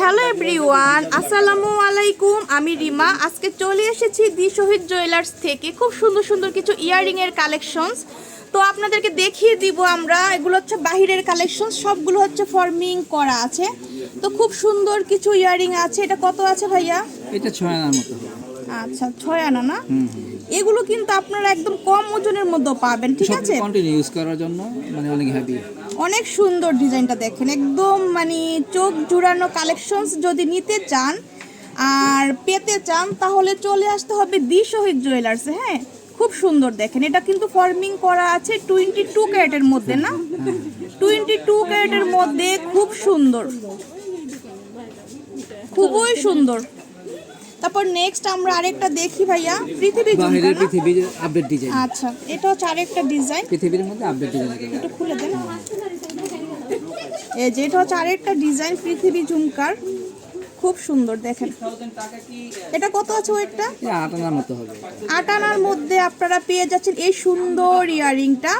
Hello everyone আসসালামু আলাইকুম আমি রিমা। আজকে চলে এসেছি দি শহীদ জুয়েলার্স থেকে। খুব সুন্দর সুন্দর কিছু ইয়াররিং এর কালেকশনস। তো আপনাদেরকে দেখিয়ে দিব আমরা এগুলো হচ্ছে বাহিরের কালেকশন সবগুলো হচ্ছে ফর্মিং করা আছে। তো খুব সুন্দর কিছু ইয়াররিং আছে। এটা কত আছে ভাইয়া? এটা ছয় আনার মতো। আচ্ছা ছয় আনা না। এগুলো কিন্তু আপনারা একদম কম ওজনের মধ্যে পাবেন ঠিক আছে? কন্টিনিউ ইউজ করার জন্য মানে অনেক হ্যাপি অনেক সুন্দর ডিজাইনটা দেখেন একদম মানে চোখ জুড়ানো কালেকশনস যদি নিতে চান আর পেতে চান তাহলে চলে আসতে হবে দি শহীদ জুয়েলার্সে হ্যাঁ? খুব সুন্দর দেখেন এটা কিন্তু ফর্মিং করা আছে টোয়েন্টি টু ক্যারেটের মধ্যে না? টোয়েন্টি টু ক্যারেটের মধ্যে খুব সুন্দর। খুবই সুন্দর। তারপর নেক্সট আমরা আরেকটা দেখি ভাইয়া পৃথিবী বাহিরের পৃথিবীর আপডেট ডিজাইন আচ্ছা এটা হচ্ছে আরেকটা ডিজাইন পৃথিবীর মধ্যে আপডেট ডিজাইন একটু খুলে দেন। এই যে এটা হচ্ছে আরেকটা ডিজাইন পৃথিবী ঝুমকার। খুব সুন্দর দেখেন। এটা কত আছে ওয়েটটা? এটা আট আনার মতো হবে। আট আনার মধ্যে আপনারা পেয়ে যাচ্ছেন এই সুন্দর ইয়ারিংটা।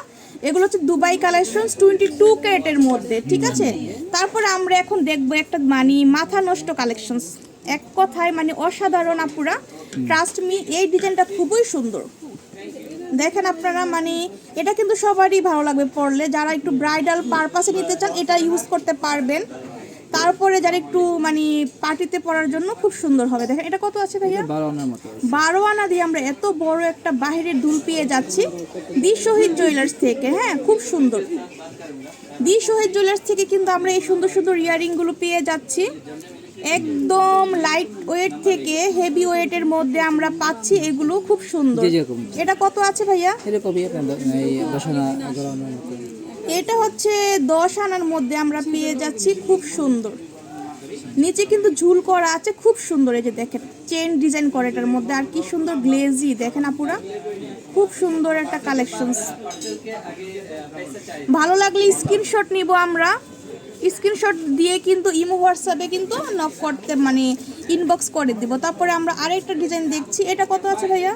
এগুলো হচ্ছে দুবাই কালেকশন টোয়েন্টি টু ক্যারেটের মধ্যে ঠিক আছে? তারপর আমরা এখন দেখব একটা মানি মাথা নষ্ট কালেকশন এক কথায় মানে অসাধারণ আপুরা ট্রাস্ট মি এই ডিজাইনটা খুবই সুন্দর। দেখেন আপনারা মানে এটা কিন্তু সবারই ভালো লাগবে পরলে। যারা একটু ব্রাইডাল পারপাসে নিতে চান এটা ইউজ করতে পারবেন। তারপরে যারা একটু মানে পার্টিতে পরার জন্য খুব সুন্দর হবে। দেখেন এটা কত আছে ভাইয়া? বারো আনার মতো বারো আনা দিয়ে আমরা এত বড় একটা বাহিরের দুল পেয়ে যাচ্ছি। দি শহীদ জুয়েলার্স থেকে হ্যাঁ খুব সুন্দর। দি শহীদ জুয়েলার্স থেকে কিন্তু আমরা এই সুন্দর সুন্দর ইয়ারিংগুলো পেয়ে যাচ্ছি। একদম লাইট ওয়েট থেকে হেভি ওয়েটের মধ্যে আমরা পাচ্ছি এগুলো খুব সুন্দর। এটা কত আছে ভাইয়া? এরকমই এটা হচ্ছে দশ আনার মধ্যে আমরা পেয়ে যাচ্ছি খুব সুন্দর। নিচে কিন্তু ঝুল করা আছে খুব সুন্দর এই যে দেখেন চেন ডিজাইন করে এটার মধ্যে। আর কি সুন্দর গ্লেজি দেখেন আপুরা? খুব সুন্দর একটা কালেকশনস ভালো লাগলে স্ক্রিনশট নিব আমরা। স্ক্রিনশট দিয়ে কিন্তু ইমো হোয়াটসঅ্যাপে কিন্তু নক করতে মানে ইনবক্স করে দিব। তারপরে আমরা আরেকটা ডিজাইন দেখছি। এটা কত আছে ভাইয়া?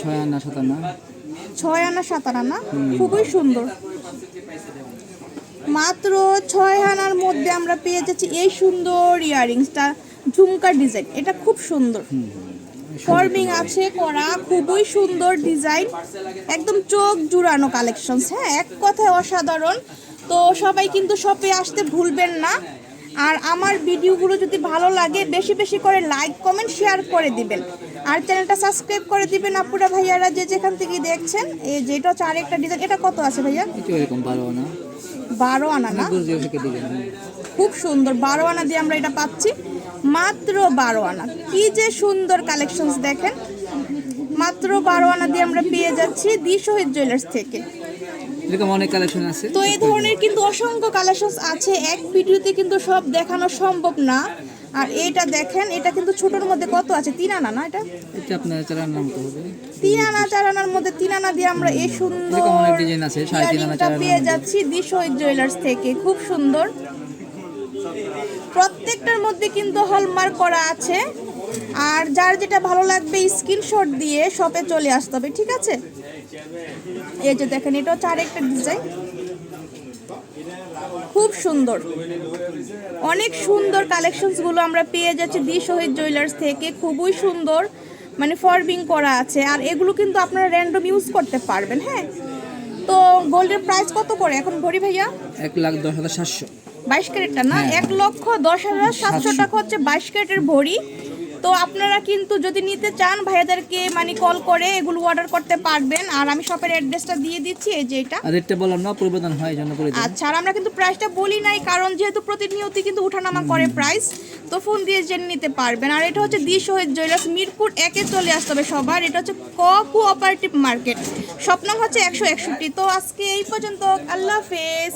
ছয় আনা সাত আনা ছয় আনা সাত আনা খুবই সুন্দর। মাত্র ছয় আনার মধ্যে আমরা পেয়ে যাচ্ছি এই সুন্দর ইয়ারিংসটা ঝুমকা ডিজাইন এটা খুব সুন্দর। ফর্মিং আছে করা খুবই সুন্দর ডিজাইন একদম চোখ জুড়ানো কালেকশন হ্যাঁ এক কথায় অসাধারণ। তো সবাই কিন্তু শপে আসতে ভুলবেন না। আর আমার ভিডিওগুলো যদি ভালো লাগে বেশি বেশি করে লাইক কমেন্ট শেয়ার করে দিবেন। আর চ্যানেলটা সাবস্ক্রাইব করে দিবেন আপুরা ভাইয়ারা যে যেখান থেকে দেখছেন। এই যেটা হচ্ছে আরেকটা ডিজাইন এটা কত আছে ভাইয়া? বারো আনা। বারো আনা না? খুব সুন্দর। বারো আনা দিয়ে আমরা এটা পাচ্ছি। মাত্র বারো আনা। কি যে সুন্দর কালেকশনস দেখেন। মাত্র বারো আনা দিয়ে আমরা পেয়ে যাচ্ছি দি শহীদ জুয়েলার্স থেকে। এরকম অনেক কালেকশন আছে। তো এই ধরনের কিন্তু অসংখ্য কালেকশনস আছে। এক ভিডিওতে কিন্তু সব দেখানো সম্ভব না। আর এটা দেখেন এটা কিন্তু ছোটোর মধ্যে কত আছে? তিন আনা না এটা? এটা আপনার চার আনার মতো হবে। তিন আনা চার আনার মধ্যে তিন আনা দিয়ে আমরা এই সুন্দর অনেক ডিজাইন আছে, সাড়ে তিন আনা, চার পেয়ে যাচ্ছি দি শহীদ জুয়েলার্স থেকে। খুব সুন্দর। প্রত্যেকটার মধ্যে কিন্তু হলমার্ক করা আছে। আর যার যেটা ভালো লাগবে স্ক্রিনশট দিয়ে শপে চলে আসতে হবে ঠিক আছে? এই যে দেখেন এটা হচ্ছে আরেকটা ডিজাইন খুব সুন্দর। অনেক সুন্দর কালেকশনসগুলো আমরা পেয়ে যাচ্ছি দি শহীদ জুয়েলার্স থেকে। খুবই সুন্দর মানে ফরবিং করা আছে। আর এগুলো কিন্তু আপনারা র্যান্ডম ইউজ করতে পারবেন হ্যাঁ? তো গোল্ডের প্রাইস কত করে এখন ভরি ভাইয়া? এক লাখ দশ হাজার সাতশো। বাইশ ক্যারেটটা না? হ্যাঁ। এক লক্ষ দশ হাজার সাতশো। টাকা হচ্ছে বাইশ ক্যারেটের ভরি। তো আপনারা কিন্তু যদি নিতে চান ভাইয়াদেরকে মানে কল করে এগুলো অর্ডার করতে পারবেন। আর আমি শপের অ্যাড্রেসটা দিয়ে দিচ্ছি এই যে এটা। রেটটা বললাম না পরিবর্তন হয় জন্য করে দিই আচ্ছা আর আমরা কিন্তু প্রাইসটা বলি নাই কারণ যেহেতু প্রতিনিয়তই কিন্তু উঠানামা করে প্রাইস তো ফোন দিয়ে জেনে নিতে পারবেন। আর এটা হচ্ছে দি শহীদ জুয়েলার্স মিরপুর একে চলে আসতে হবে সবার। এটা হচ্ছে ক কোঅপারেটিভ মার্কেট স্বপ্ন হচ্ছে একশো একষট্টি। তো আজকে এই পর্যন্ত আল্লাহ হাফেজ।